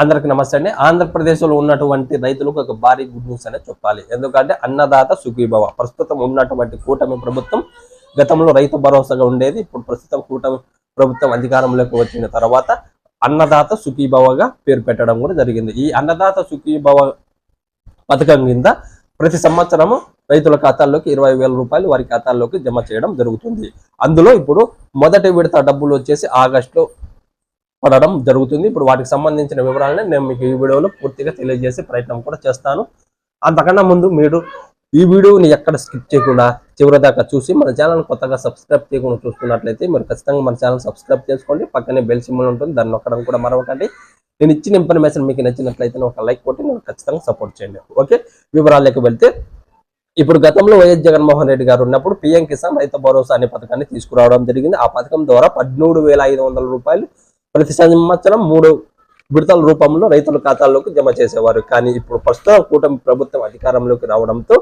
అందరికి నమస్తే అండి. ఆంధ్రప్రదేశ్లో ఉన్నటువంటి రైతులకు ఒక భారీ గుడ్ న్యూస్ అనే చెప్పాలి. ఎందుకంటే అన్నదాత సుఖీభవ. ప్రస్తుతం ఉన్నటువంటి కూటమి ప్రభుత్వం గతంలో రైతు భరోసాగా ఉండేది. ఇప్పుడు ప్రస్తుతం కూటమి ప్రభుత్వం అధికారంలోకి వచ్చిన తర్వాత అన్నదాత సుఖీభవగా పేరు పెట్టడం కూడా జరిగింది. ఈ అన్నదాత సుఖీభవ పథకం కింద ప్రతి సంవత్సరము రైతుల ఖాతాల్లోకి ఇరవై వేల రూపాయలు వారి ఖాతాల్లోకి జమ చేయడం జరుగుతుంది. అందులో ఇప్పుడు మొదటి విడత డబ్బులు వచ్చేసి ఆగస్టులో పడడం జరుగుతుంది. ఇప్పుడు వాటికి సంబంధించిన వివరాలని నేను మీకు ఈ వీడియోలో పూర్తిగా తెలియజేసే ప్రయత్నం కూడా చేస్తాను. అంతకన్నా ముందు మీరు ఈ వీడియోని ఎక్కడ స్కిప్ చేయకుండా చివరి దాకా చూసి మన ఛానల్ కొత్తగా సబ్స్క్రైబ్ చేయకుండా చూస్తున్నట్లయితే మీరు ఖచ్చితంగా మన ఛానల్ సబ్స్క్రైబ్ చేసుకోండి. పక్కనే బెల్ సింబల్ ఉంటుంది. దాన్ని నొక్కడం కూడా మరొకటి నేను ఇచ్చిన ఇన్ఫర్మేషన్ మీకు నచ్చినట్లయితే ఒక లైక్ కొట్టి నేను ఖచ్చితంగా సపోర్ట్ చేయండి. ఓకే? వివరాలకు వెళ్తే ఇప్పుడు గతంలో వైఎస్ జగన్మోహన్ రెడ్డి గారు ఉన్నప్పుడు పిఎం కిసాన్ రైతు భరోసా అనే పథకాన్ని తీసుకురావడం జరిగింది. ఆ పథకం ద్వారా పద్మూడు వేల ఐదు వందల రూపాయలు ప్రతి సంవత్సరం మూడు విడతల రూపంలో రైతుల ఖాతాల్లోకి జమ చేసేవారు. కానీ ఇప్పుడు ప్రస్తుతం కూటమి ప్రభుత్వం అధికారంలోకి రావడంతో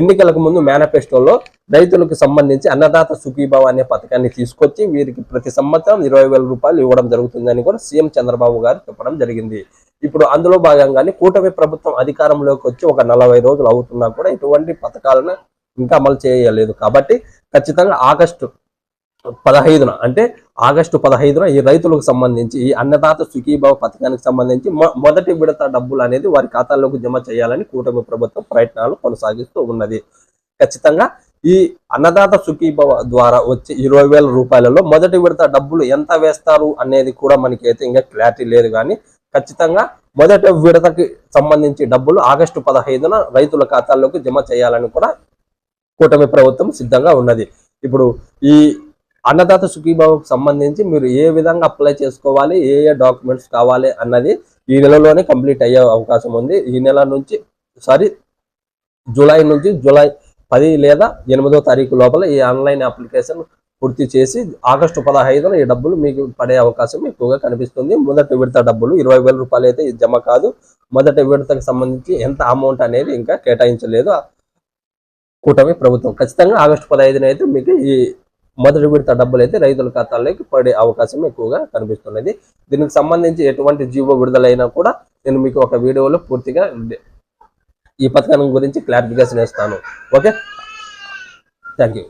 ఎన్నికలకు ముందు మేనిఫెస్టోలో రైతులకు సంబంధించి అన్నదాత సుఖీభావ అనే పథకాన్ని తీసుకొచ్చి వీరికి ప్రతి సంవత్సరం ఇరవై వేల రూపాయలు ఇవ్వడం జరుగుతుందని కూడా సీఎం చంద్రబాబు గారు చెప్పడం జరిగింది. ఇప్పుడు అందులో భాగంగానే కూటమి ప్రభుత్వం అధికారంలోకి వచ్చి ఒక నలభై రోజులు అవుతున్నా కూడా ఇటువంటి పథకాలను ఇంకా అమలు చేయలేదు. కాబట్టి ఖచ్చితంగా ఆగస్టు పదహైదున అంటే ఆగస్టు పదహైదున ఈ రైతులకు సంబంధించి ఈ అన్నదాత సుఖీభావ పథకానికి సంబంధించి మొదటి విడత డబ్బులు అనేది వారి ఖాతాల్లోకి జమ చేయాలని కూటమి ప్రభుత్వం ప్రయత్నాలు కొనసాగిస్తూ ఉన్నది. ఖచ్చితంగా ఈ అన్నదాత సుఖీభవ ద్వారా వచ్చే ఇరవై వేల రూపాయలలో మొదటి విడత డబ్బులు ఎంత వేస్తారు అనేది కూడా మనకి అయితే ఇంకా క్లారిటీ లేదు కానీ ఖచ్చితంగా మొదటి విడతకి సంబంధించి డబ్బులు ఆగస్టు పదహైదున రైతుల ఖాతాల్లోకి జమ చేయాలని కూడా కూటమి ప్రభుత్వం సిద్ధంగా ఉన్నది. ఇప్పుడు ఈ అన్నదాత సుఖీభావకు సంబంధించి మీరు ఏ విధంగా అప్లై చేసుకోవాలి ఏ ఏ డాక్యుమెంట్స్ కావాలి అన్నది ఈ నెలలోనే కంప్లీట్ అయ్యే అవకాశం ఉంది. ఈ నెల నుంచి సారీ జూలై నుంచి జూలై పది లేదా ఎనిమిదో తారీఖు లోపల ఈ ఆన్లైన్ అప్లికేషన్ పూర్తి చేసి ఆగస్టు పదహైదున ఈ డబ్బులు మీకు పడే అవకాశం ఎక్కువగా కనిపిస్తుంది. మొదటి విడత డబ్బులు ఇరవై వేల రూపాయలు అయితే జమ కాదు. మొదటి విడతకు సంబంధించి ఎంత అమౌంట్ అనేది ఇంకా కేటాయించలేదు. కూటమి ప్రభుత్వం. ఖచ్చితంగా ఆగస్టు పదహైదున అయితే మీకు ఈ మొదటి విడత డబ్బులు అయితే రైతుల ఖాతాల్లోకి పడే అవకాశం ఎక్కువగా కనిపిస్తున్నది. దీనికి సంబంధించి ఎటువంటి జీవో విడుదలైనా కూడా నేను మీకు ఒక వీడియోలో పూర్తిగా ఈ పథకం గురించి క్లారిఫికేషన్ ఇస్తాను ఓకే? Thank you